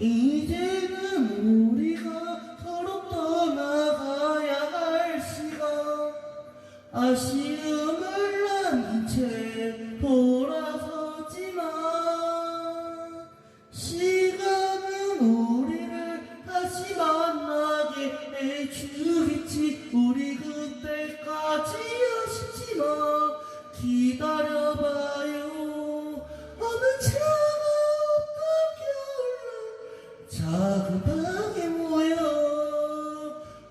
이제는 우리가 서로 떠나가야 할 시간. 아쉬움을 남긴 채 돌아서지만 시간은 우리를 다시 만나게 해주겠지. 우리 그때까지 작은 방에 모여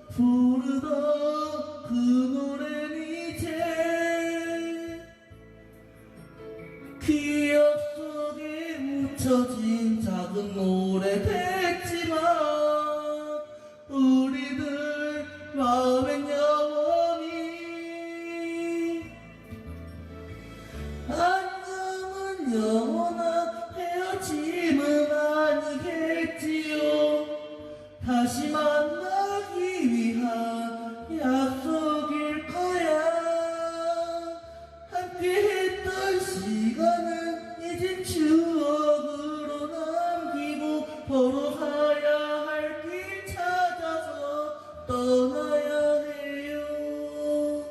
부르던 그 노래는 이제 기억 속에 묻혀진 작은 노래 됐지만 우리들 마음엔 시간은 이제 추억으로 남기고 보러 가야 할 길 찾아서 떠나야 해요.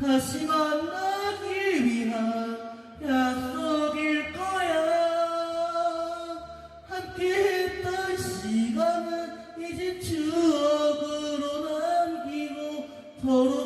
다시 만나 시